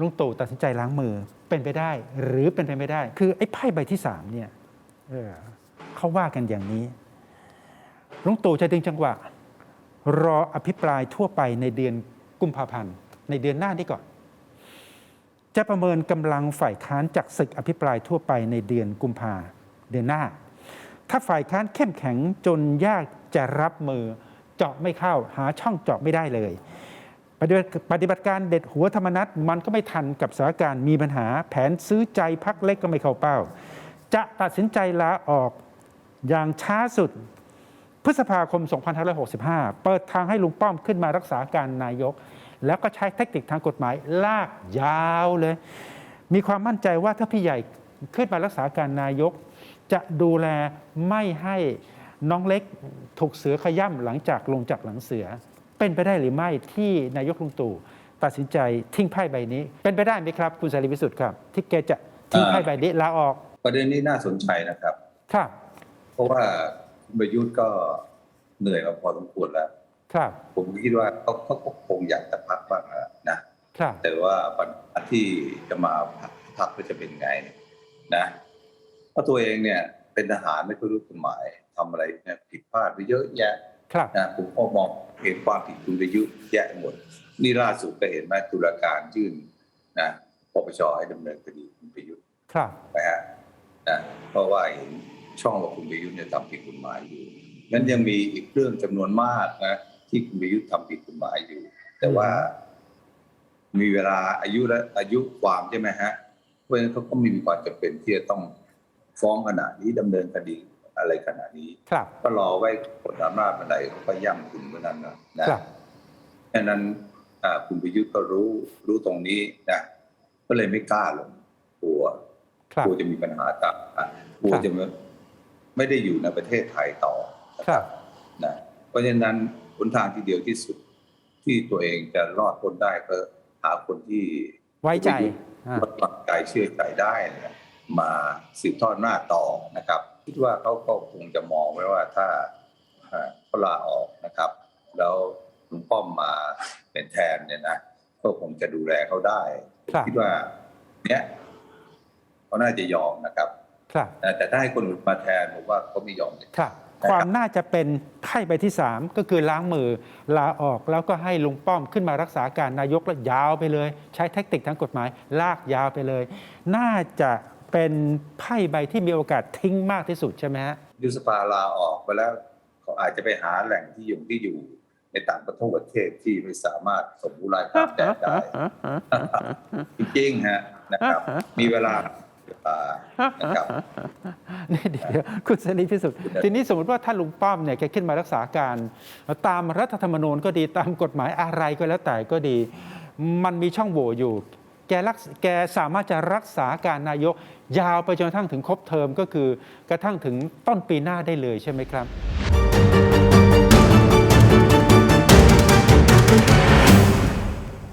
ลุงตู่ตัดสินใจล้างมือเป็นไปได้ หรือเป็นไปไม่ได้ คือไอ้ไพ่ใบที่สามเนี่ยเออเขาว่ากันอย่างนี้ลุงตู่จะดึงจังหวะ รออภิปรายทั่วไปในเดือนกุมภาพันธ์ในเดือนหน้านี้ก่อน จะประเมินกำลังฝ่ายค้านจากศึกอภิปรายทั่วไปในเดือนกุมภาเดือนหน้า ถ้าฝ่ายค้านเข้มแข็งจนยากจะรับมือเจาะไม่เข้าหาช่องเจาะไม่ได้เลย ปฏิบัติปฏิบัติการเด็ดหัวธรรมนัตมันก็ไม่ทันกับสถานการณ์มีปัญหา แผนซื้อใจพักเล็กก็ไม่เข้าเป้า จะตัดสินใจลาออกอย่างช้าสุด พฤษภาคม 2565 เปิดทางให้ลุงป้อมขึ้นมารักษาการนายก แล้วก็ใช้เทคนิคทางกฎหมายลากยาวเลย มีความมั่นใจว่าถ้าพี่ใหญ่ขึ้นมารักษาการนายก จะดูแลไม่ให้น้องเล็กถูกเสือขย่ำหลังจากลงจากหลังเสือ เป็นไปได้หรือไม่ที่นายกลุงตู่ตัดสินใจทิ้งไพ่ใบนี้ เป็นไปได้ไหมครับ คุณสารีพิสุทธิ์ครับ ที่แกจะทิ้งไพ่ใบนี้ลาออก ประเด็นนี้น่าสนใจนะครับครับเพราะว่าคุณประยุทธ์ก็เหนื่อยมาพอสมควรแล้ว ครับ ผมคิดว่าเขาเขาก็คงอยากจะพักบ้างอะนะครับแต่ว่าปัญหาที่จะมาพักพักก็จะเป็นไงนะเพราะตัวเองเนี่ยเป็นทหารไม่ค่อยรู้กฎหมายทำอะไรเนี่ยผิดพลาดไปเยอะแยะครับ นะผมก็มองเห็นความผิดคุณประยุทธ์แยะหมด นี่ล่าสุดก็เห็นไหมตุลาการยื่นนะปปชให้ดำเนินคดีคุณประยุทธ์ครับนะฮะนะเพราะว่าเห็นช่องว่าคุณประยุทธ์เนี่ยทำผิดกฎหมายอยู่งั้นยังมีอีกเรื่องจำนวนมากนะที่คุณประยุทธ์ทำผิดกฎหมายอยู่ แต่ว่า มีเวลาอายุและอายุความใช่ไหมฮะเพราะฉะนั้นเขาก็ไมมีความจำเป็นที่จะต้องฟ้องขนาดนี้ดำเนินคดี อะไรขนาดนี้ครับก็รอไว้กดอำนาจเมื่อไหร่เขาก็ย่ำคุณเมื่อนั้นนะนะครับดังนั้นอ่าคุณประยุทธ์ก็รู้รู้ตรงนี้นะก็เลยไม่กล้าลงกลัวครับกลัวจะมีปัญหาตามมากลัวจะไม่ไม่ได้อยู่ในประเทศไทยต่อครับนะเพราะฉะนั้นหนทางที่เดียวที่สุดที่ตัวเองจะรอดพ้นได้ก็หาคนที่ไว้ใจอ่าวัดวางใจเชื่อใจได้เนี่ยมาสืบทอดหน้าจต่อนะครับ คิดว่าเขาก็คงจะมองไว้ว่าถ้าอ่าเขาลาออกนะครับ แล้วลุงป้อมมาเป็นแทนเนี่ยนะก็คงจะดูแลเขาได้ครับคิดว่า เนี้ยเขาน่าจะยอมนะครับ ครับนะแต่ถ้าให้คนอื่นมาแทนผมว่าเขาไม่ยอมเลยครับนะครับ ความน่าจะเป็นไพ่ใบที่3ก็คือล้างมือลาออกแล้วก็ให้ลุงป้อมขึ้นมารักษาการนายกแล้วยาวไปเลย ใช้เทคนิคทางกฎหมาย ลากยาวไปเลย น่าจะ เป็นไพ่ใบที่มีโอกาสทิ้งมากที่สุดใช่ไหมฮะยุบสภาลาออกไปแล้วเขาอาจจะไปหาแหล่งที่อยู่ที่อยู่ในต่างประเทศที่ไม่สามารถสมบูรณ์ข้ามแดนได้จริงๆฮะนะครับ มีเวลาเวลานะครับนี่เดี๋ยวคุณเสรีพิสุทธิ์ทีนี้สมมติว่าถ้าลุงป้อมเนี่ยแกขึ้นมารักษาการ ตามรัฐธรรมนูญก็ดีตามกฎหมายอะไรก็แล้วแต่ก็ดี มันมีช่องโหว่อยู่ แกรักแกสามารถจะรักษาการนายก ยาวไปจนกระทั่งถึงครบเทอมก็คือกระทั่งถึงต้นปีหน้าได้เลยใช่ไหมครับ